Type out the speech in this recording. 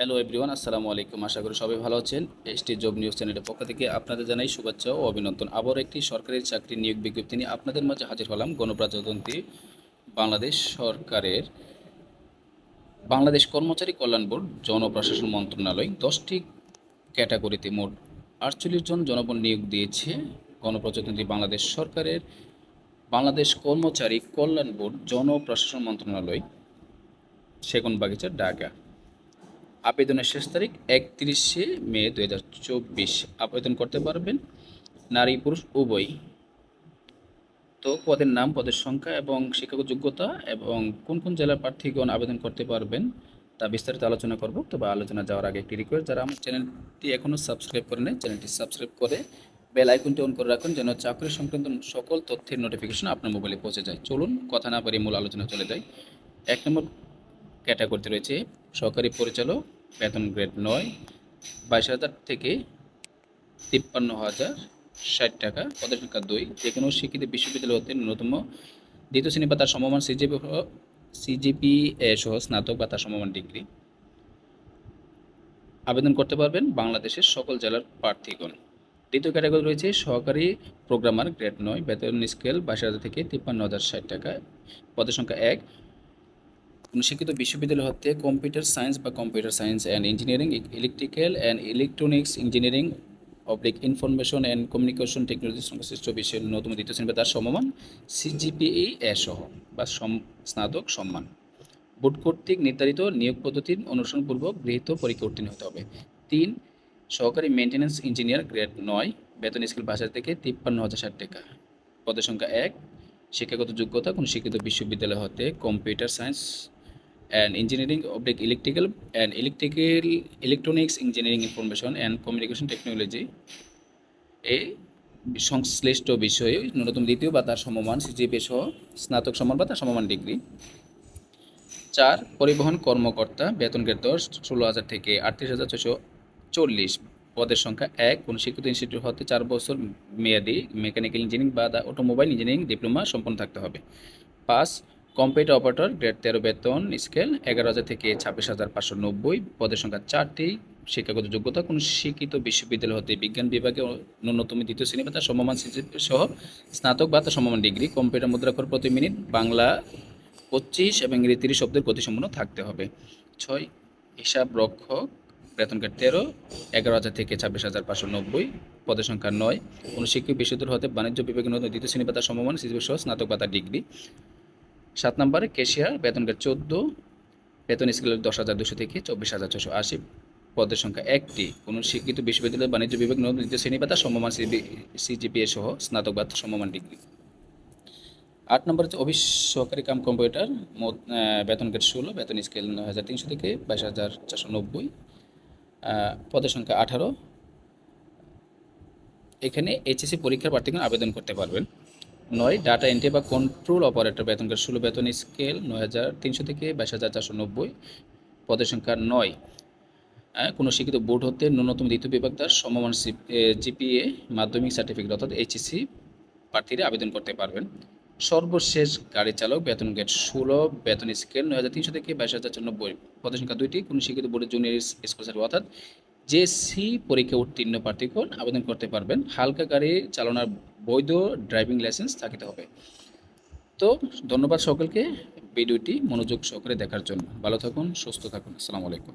Hello everyone আসসালামু আলাইকুম। আশা করি সবাই ভালো আছেন। এসটি জব নিউজ চ্যানেলের পক্ষ থেকে আপনাদের জানাই শুভেচ্ছা ও অভিনন্দন। আবার একটি সরকারি চাকরি নিয়োগ বিজ্ঞপ্তি নিয়ে আপনাদের মাঝে হাজির হলাম গণপ্রজাতন্ত্রী বাংলাদেশ সরকারের বাংলাদেশ কর্মচারী কল্যাণ বোর্ড জনপ্রশাসন মন্ত্রণালয় দশটি ক্যাটাগরিতে মোট আটচল্লিশ জন জনবল নিয়োগ দিয়েছে গণপ্রজাতন্ত্রী বাংলাদেশ সরকারের বাংলাদেশ কর্মচারী কল্যাণ বোর্ড জনপ্রশাসন মন্ত্রণালয় সেগুন বাগিচা ঢাকা। আবেদনের শেষ তারিখ একত্রিশে মে দু হাজার চব্বিশ। আবেদন করতে পারবেন নারী, পুরুষ উভয় তো পদের নাম, পদের সংখ্যা এবং শিক্ষাগত যোগ্যতা এবং কোন কোন জেলার প্রার্থীগণ আবেদন করতে পারবেন তা বিস্তারিত আলোচনা করব। তবে আলোচনা যাওয়ার আগে একটি রিকোয়েস্ট যারা আমার চ্যানেলটি এখনও সাবস্ক্রাইব করে নেয় চ্যানেলটি সাবস্ক্রাইব করে বেল আইকনটি অন করে রাখুন যেন চাকরি সংক্রান্ত সকল তথ্যের নোটিফিকেশন আপনার মোবাইলে পৌঁছে যায়। চলুন, কথা না পারি মূল আলোচনা চলে যায় এক নম্বর ক্যাটাগরিতে রয়েছে সহকারী পরিচালক বেতন গ্রেড নয়, বাইশ হাজার থেকে তিপ্পান্ন হাজার ষাট টাকা পদের সংখ্যা দুই। যে কোনো শিক্ষিত বিশ্ববিদ্যালয় হতে ন্যূনতম দ্বিতীয় শ্রেণি বা তার সমমান সিজিপি সিজিপি সহ স্নাতক বা তার সমমান ডিগ্রি। আবেদন করতে পারবেন বাংলাদেশের সকল জেলার প্রার্থীগণ। দ্বিতীয় ক্যাটাগরি রয়েছে সহকারী প্রোগ্রামার গ্রেড নয়, বেতন স্কেল বাইশ হাজার থেকে তিপ্পান্ন হাজার ষাট টাকা, পদের সংখ্যা এক। কোনো শিক্ষিত বিশ্ববিদ্যালয় হতে কম্পিউটার সায়েন্স বা computer science and engineering electrical and electronics engineering oblique information and communication technology সংশ্লিষ্ট বিষয়ের নতুন দ্বিতীয় শ্রেণি বা তার সমমান সিজিপিএ এ সহ বা স্নাতক সম্মান। বোর্ড কর্তৃক নির্ধারিত নিয়োগ পদ্ধতির অনুসরণপূর্বক গৃহীত পরীক্ষা উত্তীর্ণ হতে হবে। তিন, সহকারী মেনটেন্যান্স ইঞ্জিনিয়ার গ্রেড নয়, বেতন স্কেল বাজার থেকে তিপ্পান্ন হাজার ষাট টাকা। পদের সংখ্যা এক, শিক্ষাগত যোগ্যতা কোনো শিক্ষিত বিশ্ববিদ্যালয় হতে computer science and engineering oblique electrical and electrical electronics engineering information and communication technology এই সংশ্লিষ্ট বিষয়ে ন্যূনতম দ্বিতীয় বা তার সমমান সিজিপি সহ স্নাতক সমান বা তার সমমান ডিগ্রি। চার, পরিবহন কর্মকর্তা বেতন গ্রেড দশ ষোলো হাজার থেকে আটত্রিশ হাজার ছশো চল্লিশ। পদের সংখ্যা এক, কোন শিক্ষিত ইনস্টিটিউট হতে চার বছর মেয়াদি মেকানিক্যাল ইঞ্জিনিয়ারিং বা অটোমোবাইল ইঞ্জিনিয়ারিং ডিপ্লোমা সম্পন্ন থাকতে হবে। পাঁচ কম্পিউটার অপারেটর গ্রেড তেরো বেতন, স্কেল এগারো হাজার থেকে ছাব্বিশ হাজার পাঁচশো নব্বই, পদের সংখ্যা চারটি, শিক্ষাগত যোগ্যতা, কোনো শিক্ষিত বিশ্ববিদ্যালয় হতে বিজ্ঞান বিভাগে ন্যূনতম দ্বিতীয় শ্রেণি বা তার সমমান সহ স্নাতক বা তার সমমান ডিগ্রি, কম্পিউটার মুদ্রাক্ষর প্রতি মিনিট বাংলা পঁচিশ এবং ইংরেজি তিরিশ শব্দের গতিসম্পন্ন থাকতে হবে। ছয়, হিসাব রক্ষক, বেতন গ্রেড তেরো, এগারো হাজার থেকে ছাব্বিশ হাজার পাঁচশো নব্বই, পদের সংখ্যা নয়। কোনো শিক্ষক বিশ্ববিদ্যালয় হতে বাণিজ্য বিভাগের নতুন দ্বিতীয় শ্রেণি বা তার সমমান সহ স্নাতক বা তার ডিগ্রি। সাত নম্বরে কেশিয়ার বেতন গ্রেড চোদ্দ, বেতন স্কেল দশ হাজার দুশো থেকে চব্বিশ হাজার ছশো আশি। পদের সংখ্যা একটি। কোনো শিক্ষিত বিশ্ববিদ্যালয় বাণিজ্য বিভাগ দ্বিতীয় শ্রেণি বা তার সমমান সিজিপিএ সহ স্নাতক বা সমমান ডিগ্রি। আট নম্বর হচ্ছে অফিস সহকারী কাম কম্পিউটার বেতন গ্রেড ষোলো, বেতন স্কেল নয় হাজার তিনশো থেকে বাইশ হাজার চারশো নব্বই। পদের সংখ্যা আঠারো। এখানে এইচএসসি পরীক্ষার প্রার্থীগণ আবেদন করতে পারবেন। নয় ডাটা এন্ট্রি বা কন্ট্রোল অপারেটর বেতন গ্রেড ষোলো বেতন স্কেল নয় হাজার তিনশো থেকে বাইশ হাজার চারশো নব্বই, পদের সংখ্যা নয়। কোনো শিক্ষিত বোর্ড হতে ন্যূনতম দ্বিতীয় বিভাগ তার সমমান জিপিএ মাধ্যমিক সার্টিফিকেট অর্থাৎ এইচএসসি প্রার্থীরা আবেদন করতে পারবেন। সর্বশেষ গাড়ি চালক বেতন গেট ষোলো, বেতন স্কেল নয় হাজার তিনশো থেকে বাইশ হাজার নব্বই, পদের সংখ্যা দুইটি। কোনো শিক্ষিত বোর্ডের জুনিয়র স্কুল অর্থাৎ জেসি পরীক্ষা উত্তীর্ণ প্রার্থীগণ আবেদন করতে পারবেন, হালকা গাড়ি চালানোর বৈধ ড্রাইভিং লাইসেন্স থাকতে হবে। তো ধন্যবাদ সকলকে। ভিডিওটি মনোযোগ সহকারে দেখার জন্য। ভালো থাকুন, সুস্থ থাকুন। আসসালামু আলাইকুম।